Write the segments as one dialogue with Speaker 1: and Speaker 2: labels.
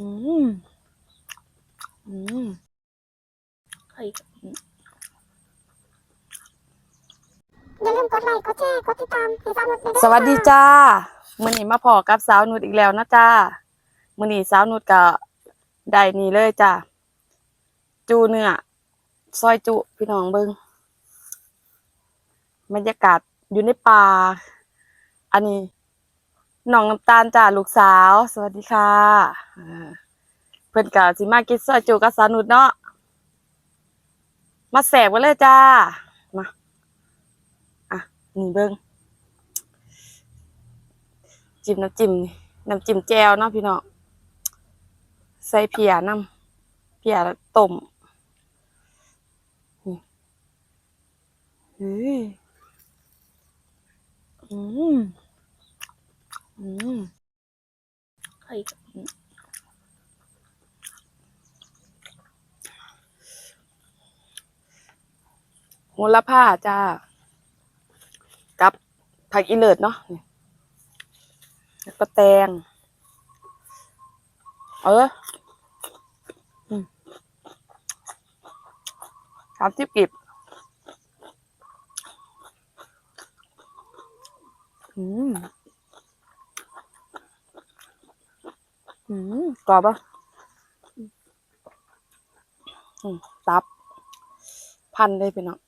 Speaker 1: อืม อืมไข่
Speaker 2: อย่าลืมกดไลค์ กดแชร์ กดติดตามให้สาวนุชด้วย
Speaker 1: สวัสดีจ้ามื้อนี้มาพอกับสาวนุชอีกแล้วนะจ้ามื้อนี้สาวนุชก็ได้นี่เลยจ้าจูเนื้อซอยจุพี่น้องเบิ่งบรรยากาศอยู่ในป่า อันนี้ น้องน้ำตาลจ้าลูกสาว สวัสดีค่ะเพิ่อนก็สิมากินซอยจุกับสานุชเนาะมาแสบกันเลยจ้ามาอะนี่เบิ่งจิ้มน้ำจิ้มน้ำจิ้มแจวเนาะพี่น้องใส่เพียน้ำเพียต้มนี่เฮ้ยอืม อืมไข่โหระพาจ้า กับผักอีเลิศเนาะแล้วก็แตง เออสามสิบกิบอืม อืมกรอบปะอืมตับ พันเลยพี่น้อง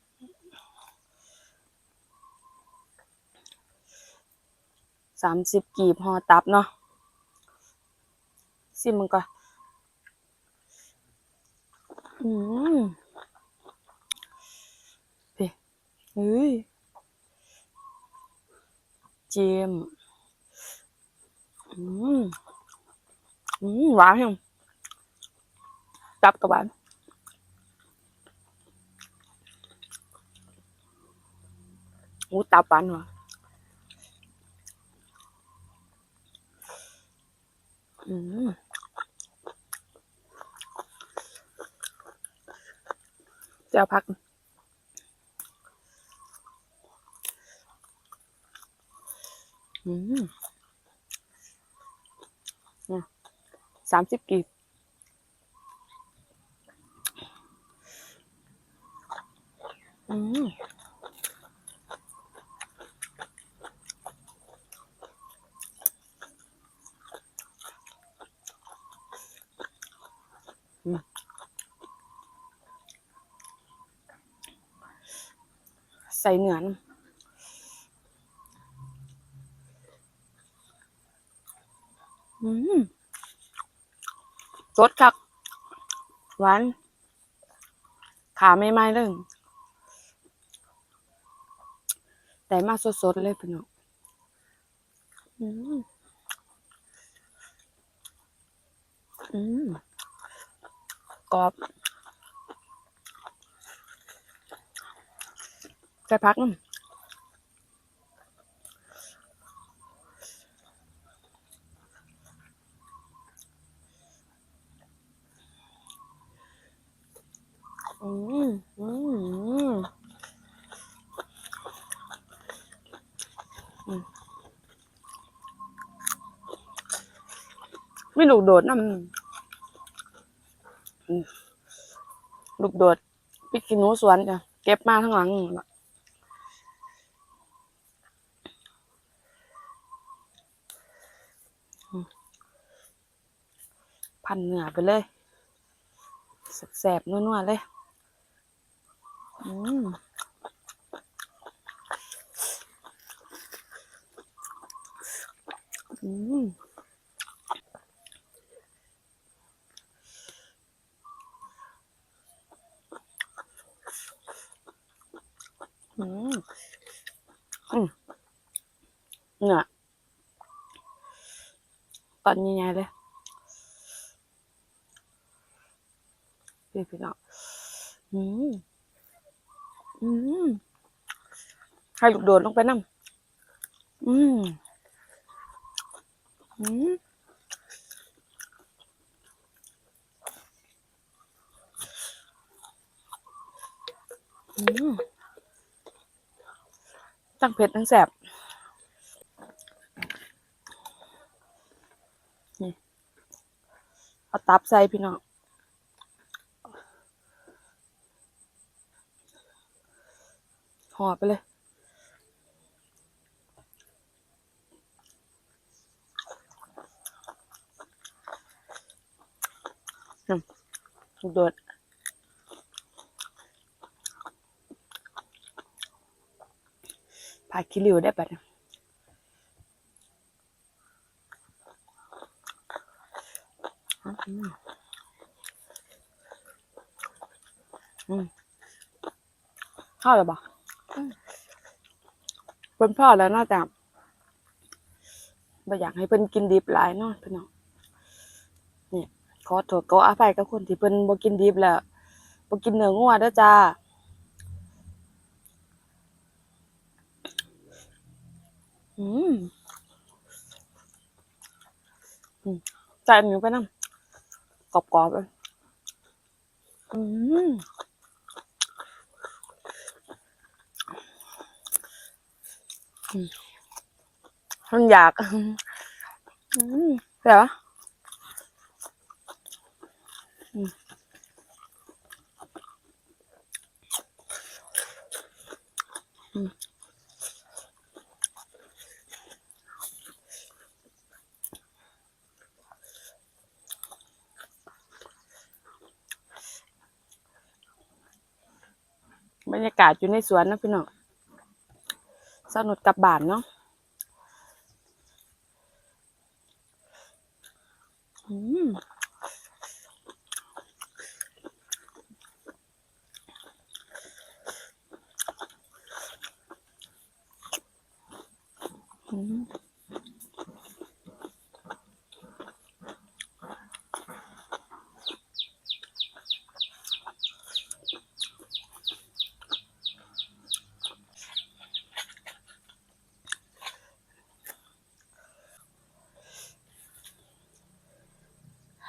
Speaker 1: สามสิบกีบห่อตับเนาะซิมมันก็อืมเฮ้ยเจมอืม หวานยังตับกับหวานโอ้ตับหวานว่ะอืมเจ้าพัก อืม สามสิบกีบอืมใส่เนื้อนอืม สดครับ หวาน ขาไม่ไหม้เลยแต่มาสดๆเลยพี่น้องอืมอืมกรอบใส่พักน้ำอืมอืมอืมอืมไม่ลูกโดดน้ำลูกโดดพิกขี้หนูสวนจ้ะเก็บมาข้งหลังพันเนื้อไปเลยแสบๆนัวๆเลย อืมอืมอืมอืม เนี่ยตอนใหญ่ๆเลยพี่พี่น้องอืมอืมให้ลูกโดดลงไปน้ำอืมอืมอืมตั้งเผ็ดตั้งแสบ นี่ เอาตับใส่พี่น้องห่อไปเลยอืมโดดผักขี้ริ้วได้ปะเนี่ยอืมอืม ข้าวหรือเปล่าเป็นพ่อแล้วน่าจะไม่อยากให้เพิ่นกินดิบหลายเนาะพี่น้องนี่ขอโทษขออภัยกับคนที่เพิ่นบ่กินดิบแล้วบ่กินเนื้องัวเด้อจ้าอืมอืมใส่อันนี้ไปนั่ง กรอบๆเลยอืมอืมมันอยากอืมเหรออืม รรยากาศอยู่ในสวนนะพี่น้องสนุกกลับบ้านเนาะอืมอืม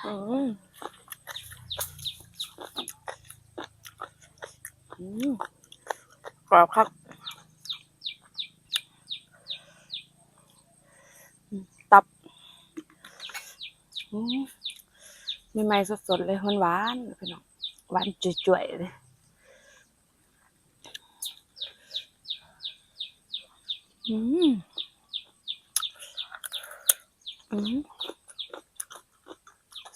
Speaker 1: อืมอืมกรอบครับตับอืมมีไม้สดๆเลยหวานๆพี่น้องหวานจุ๋ยๆเลยอืมอืม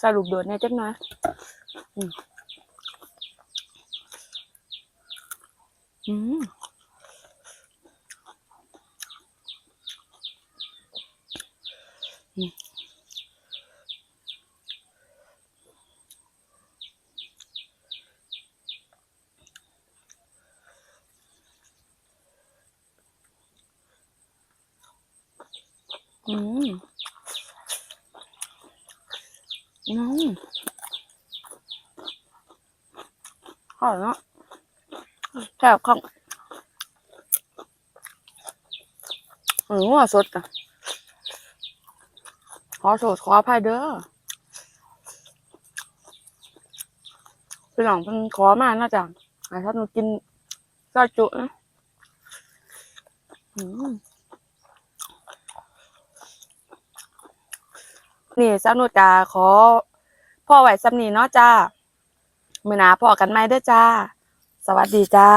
Speaker 1: สรุปโดดเนี่ยจักหน่อยอืมอืมอืม อืมอืมอร่อยเนาะแซ่บข้างอืมว่าสดอะขอโทษขออภัยเด้อพี่น้องเพิ่นขอมาน่าจะให้ท่านกินซอยจุนะอืม นี่สาวนุดกาขอพ่อไหวสำนีเนาะจ้ามือหนาพ่อกันไหมเด้อจ้า สวัสดีจ้า